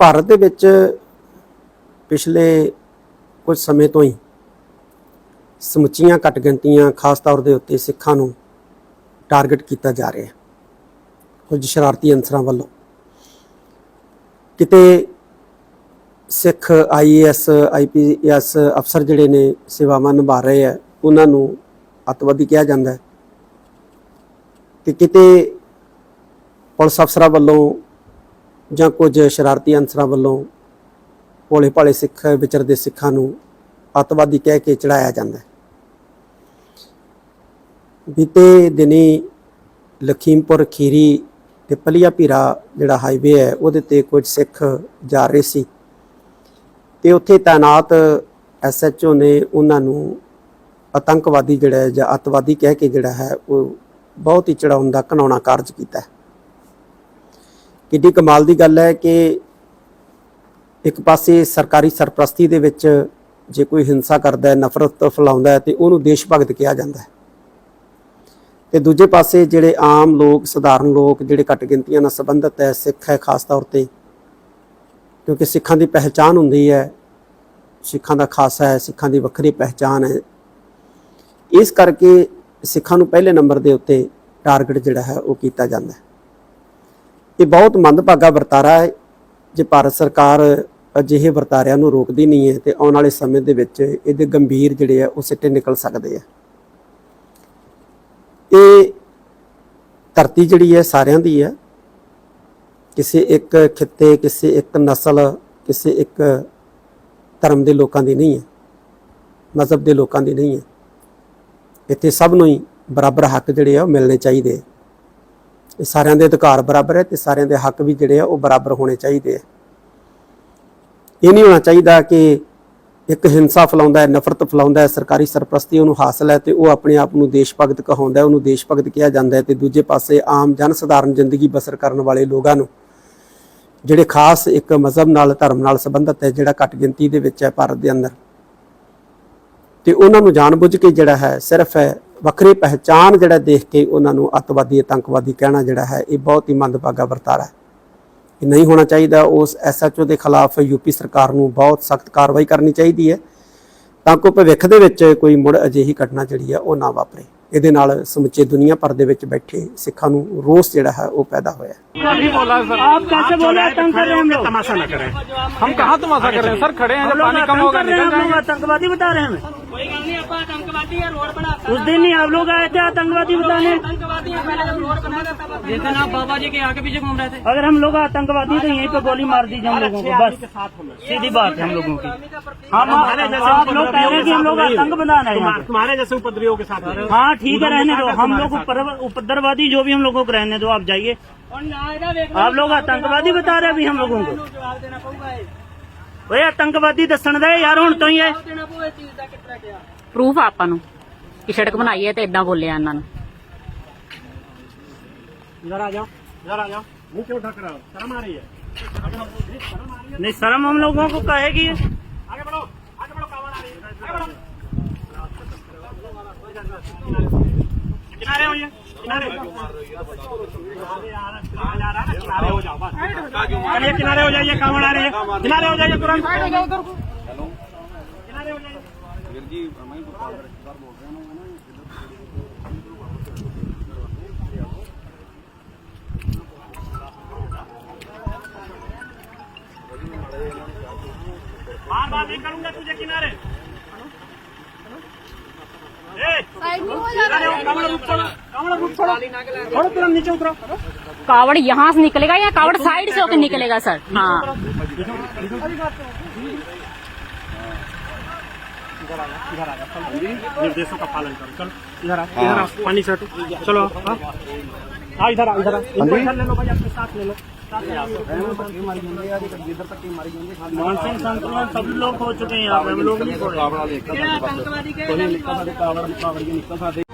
ਭਾਰਤ ਦੇ ਵਿੱਚ ਪਿਛਲੇ ਕੁਝ ਸਮੇਂ ਤੋਂ ਹੀ ਸਮੁੱਚੀਆਂ ਘੱਟ ਗਿਣਤੀਆਂ ਖਾਸ ਤੌਰ ਦੇ ਉੱਤੇ ਸਿੱਖਾਂ ਨੂੰ ਟਾਰਗੇਟ ਕੀਤਾ ਜਾ ਰਿਹਾ ਹੈ, ਕੁਝ ਸ਼ਰਾਰਤੀ ਅੰਸਰਾਂ ਵੱਲੋਂ। ਕਿਤੇ ਸਿੱਖ ਆਈਏਐਸ ਆਈਪੀਐਸ ਅਫਸਰ ਜਿਹੜੇ ਨੇ ਸੇਵਾਵਾਂ ਨਿਭਾ ਰਹੇ ਆ ਉਹਨਾਂ ਨੂੰ ਅੱਤਵਾਦੀ ਕਿਹਾ ਜਾਂਦਾ ਹੈ। ਤੇ ਕਿਤੇ ਪੁਲਿਸ ਅਫਸਰਾਂ ਵੱਲੋਂ ਜਾਂ ਕੁਝ ਸ਼ਰਾਰਤੀ ਅਨਸਰਾਂ ਵੱਲੋਂ ਭੋਲੇ ਭਾਲੇ ਸਿੱਖ, ਵਿਚਰਦੇ ਸਿੱਖਾਂ ਨੂੰ ਅੱਤਵਾਦੀ ਕਹਿ ਕੇ ਚੜਾਇਆ ਜਾਂਦਾ ਹੈ। ਬੀਤੇ ਦਿਨੀ ਲਖੀਮਪੁਰ, ਖੀਰੀ ਤੇ ਪਲੀਆ ਪੀਰਾ ਜਿਹੜਾ ਹਾਈਵੇ ਹੈ, ਉਹਦੇ ਤੇ ਕੁਝ ਸਿੱਖ ਜਾ ਰਹੇ ਸੀ ਤੇ ਉੱਥੇ ਤਾਇਨਾਤ ਐਸਐਚਓ ਨੇ ਉਹਨਾਂ ਨੂੰ ਆਤੰਕਵਾਦੀ ਜਿਹੜਾ ਜਾਂ ਅੱਤਵਾਦੀ ਕਹਿ ਕੇ ਜਿਹੜਾ ਹੈ, ਉਹ ਬਹੁਤ ਹੀ ਚੜਾਉਣ ਦਾ ਘਨਾਉਣਾ ਕਾਰਜ ਕੀਤਾ ਹੈ। ਕਿੱਡੀ ਕਮਾਲ ਦੀ ਗੱਲ ਹੈ ਕਿ ਇੱਕ ਪਾਸੇ ਸਰਕਾਰੀ ਸਰਪ੍ਰਸਤੀ ਦੇ ਵਿੱਚ ਜੇ ਕੋਈ ਹਿੰਸਾ ਕਰਦਾ ਹੈ, ਨਫ਼ਰਤ ਫੈਲਾਉਂਦਾ ਹੈ ਤੇ ਉਹਨੂੰ ਦੇਸ਼ ਭਗਤ ਕਿਹਾ ਜਾਂਦਾ ਹੈ। ਤੇ ਦੂਜੇ ਪਾਸੇ ਜਿਹੜੇ ਆਮ ਲੋਕ, ਸਧਾਰਨ ਲੋਕ ਜਿਹੜੇ ਘੱਟ ਗਿਣਤੀਆਂ ਨਾਲ ਸੰਬੰਧਿਤ ਹੈ, ਸਿੱਖ ਹੈ ਖਾਸ ਤੌਰ ਤੇ, ਕਿਉਂਕਿ ਸਿੱਖਾਂ ਦੀ ਪਹਿਚਾਨ ਹੁੰਦੀ ਹੈ, ਸਿੱਖਾਂ ਦਾ ਖਾਸਾ ਹੈ, ਸਿੱਖਾਂ ਦੀ ਵੱਖਰੀ ਪਹਿਚਾਨ ਹੈ। ਇਸ ਕਰਕੇ ਸਿੱਖਾਂ ਨੂੰ ਪਹਿਲੇ ਨੰਬਰ ਦੇ ਉੱਤੇ ਟਾਰਗੇਟ ਜਿਹੜਾ ਹੈ ਉਹ ਕੀਤਾ ਜਾਂਦਾ ਹੈ। ਇਹ ਬਹੁਤ ਮੰਦਭਾਗਾ ਵਰਤਾਰਾ ਹੈ। ਜੇ ਭਾਰਤ ਸਰਕਾਰ ਅਜਿਹੇ ਵਰਤਾਰਿਆਂ ਨੂੰ ਰੋਕਦੀ ਨਹੀਂ ਹੈ ਤੇ ਆਉਣ ਵਾਲੇ ਸਮੇਂ ਦੇ ਵਿੱਚ ਇਹਦੇ ਗੰਭੀਰ ਜਿਹੜੇ ਆ ਉਹ ਸਿੱਟੇ ਨਿਕਲ ਸਕਦੇ ਆ। ਇਹ ਧਰਤੀ ਜਿਹੜੀ ਹੈ ਸਾਰਿਆਂ ਦੀ ਹੈ। ਕਿਸੇ ਇੱਕ ਖਿੱਤੇ, ਕਿਸੇ ਇੱਕ ਨਸਲ, ਕਿਸੇ ਇੱਕ ਧਰਮ ਦੇ ਲੋਕਾਂ ਦੀ ਨਹੀਂ ਹੈ। ਮਜ਼ਹਬ ਦੇ ਲੋਕਾਂ ਦੀ ਨਹੀਂ ਹੈ। ਇੱਥੇ ਸਭ ਨੂੰ ਹੀ ਬਰਾਬਰ ਹੱਕ ਜਿਹੜੇ ਆ ਉਹ ਮਿਲਣੇ ਚਾਹੀਦੇ ਆ। ਇਹ ਸਾਰਿਆਂ ਦੇ ਅਧਿਕਾਰ ਬਰਾਬਰ ਹੈ ਤੇ ਸਾਰਿਆਂ ਦੇ ਹੱਕ ਵੀ ਜਿਹੜੇ ਆ ਉਹ ਬਰਾਬਰ ਹੋਣੇ ਚਾਹੀਦੇ ਆ। ਇਹ ਨਹੀਂ ਹੋਣਾ ਚਾਹੀਦਾ ਕਿ ਇੱਕ ਹਿੰਸਾ ਫੈਲਾਉਂਦਾ ਹੈ, ਨਫ਼ਰਤ ਫੈਲਾਉਂਦਾ ਹੈ, ਸਰਕਾਰੀ ਸਰਪ੍ਰਸਤੀ ਉਹਨੂੰ ਹਾਸਲ ਹੈ ਤੇ ਉਹ ਆਪਣੇ ਆਪ ਨੂੰ ਦੇਸ਼ ਭਗਤ ਕਹਾਉਂਦਾ ਹੈ, ਉਹਨੂੰ ਦੇਸ਼ ਭਗਤ ਕਿਹਾ ਜਾਂਦਾ ਹੈ ਤੇ ਦੂਜੇ ਪਾਸੇ ਆਮ ਜਨ ਸਧਾਰਨ ਜ਼ਿੰਦਗੀ ਬਸਰ ਕਰਨ ਵਾਲੇ ਲੋਕਾਂ ਨੂੰ ਜਿਹੜੇ ਖਾਸ ਇੱਕ ਮਜ਼ਹਬ ਨਾਲ, ਧਰਮ ਨਾਲ ਸੰਬੰਧਿਤ ਹੈ, ਜਿਹੜਾ ਘੱਟ ਗਿਣਤੀ ਦੇ ਵਿੱਚ ਹੈ ਭਾਰਤ ਦੇ ਅੰਦਰ। ਤੇ ਉਹਨਾਂ ਨੂੰ ਜਾਣਬੁੱਝ ਕੇ ਜਿਹੜਾ ਹੈ, ਸਿਰਫ ਹੈ ਵੱਖਰੀ ਪਹਿਚਾਨ ਜਿਹੜਾ ਦੇਖ ਕੇ ਉਹਨਾਂ ਨੂੰ ਅੱਤਵਾਦੀ ਆਤੰਕਵਾਦੀ ਕਹਿਣਾ ਜਿਹੜਾ ਹੈ ਇਹ ਬਹੁਤ ਹੀ ਮੰਦਭਾਗਾ ਵਰਤਾਰਾ ਹੈ ਇਹ ਨਹੀਂ ਹੋਣਾ ਚਾਹੀਦਾ ਉਸ ਐਸਐਚਓ ਦੇ ਖਿਲਾਫ ਯੂਪੀ ਸਰਕਾਰ ਨੂੰ ਬਹੁਤ ਸਖਤ ਕਾਰਵਾਈ ਕਰਨੀ ਚਾਹੀਦੀ ਹੈ ਤਾਂ ਕਿ ਭਵਿੱਖ ਦੇ ਵਿੱਚ ਕੋਈ ਮੁੜ ਅਜਿਹੀ ਘਟਨਾ ਜਿਹੜੀ ਹੈ ਉਹ ਨਾ ਵਾਪਰੇ ਇਹਦੇ ਨਾਲ ਸਮੁੱਚੇ ਦੁਨੀਆ ਭਰ ਦੇ ਵਿੱਚ ਬੈਠੇ ਸਿੱਖਾਂ ਨੂੰ ਰੋਸ ਜਿਹੜਾ ਹੈ ਉਹ ਪੈਦਾ ਹੋਇਆ ਹੈ नहीं बोला सर आप कैसे बोले आतंक कर रहे हैं हम लोग तमाशा न करें हम कहाँ तमाशा कर रहे हैं सर खड़े हैं हम जब लोग पानी कम आतंक होगा कर रहे हैं निकल आप लोग जाएंगे आतंकवादी बता रहे हैं हमें कोई गल नहीं आपा आतंकवादी है रोड बना उस दिन ही आप लोग आए थे आतंकवादी बताने। आतंकवादी है पहले जब रोड बना था जिस दिन आप बाबा जी के आगे पीछे घूम रहे थे। अगर हम लोग आतंकवादी तो यहीं पे गोली मार दीजिए हम लोगों को बस। सीधी बात है हम लोगों की। हम आप लोग कह रहे हैं कि हम लोग आतंक बनाना है यहाँ पे। तुम्हारे जैसे उपद्रवियों के साथ हाँ ठीक है रहने दो। हम लोग उपद्रवादी जो भी हम लोगों को रहने दो आप जाइए। आप लोग आतंकवादी बता रहे अभी हम लोगों को। ਓਏ ਆਤੰਕਵਾਦੀ ਦੱਸਣ ਦੇ ਯਾਰ ਹੁਣ ਤੋਂ ਹੀ ਐ ਪ੍ਰੂਫ ਆ ਆਪਾਂ ਨੂੰ ਕਿ ਸੜਕ ਬਣਾਈ ਹੈ ਤੇ ਇਦਾਂ ਬੋਲਿਆ ਇਹਨਾਂ ਨੂੰ इधर आ जाओ इधर आ जाओ मुंह क्यों ढक रहा हो शर्म आ रही है नहीं शर्म हम लोगों को कहेगी आगे बढ़ो आगे बढ़ो कावड़ आ रही है आगे बढ़ो किनारे किनारे हो जाइए कांवड़ आ रहे हैं। किनारे हो जाइए तुरंत। हो जाइए। जी हमें बार बार नहीं करूँगा तुझे किनारे। छोड़ो तुरंत नीचे उतरो कावड़ यहाँ से निकलेगा या कावड़ साइड से होकर निकलेगा सर? हाँ। निर्देशों का पालन करो। चलो इधर आ इधर आ पानी से चलो हाँ। हाँ इधर आ इधर आ। इनको इधर ले लो भाई अपने साथ ले लो। साथ ले आओ मानसिक संतुलन सभी लोग हो चुके हैं यहाँ पे हम लोग नहीं छोड़े ਆਤੰਕਵਾਦੀ ਕਹੇ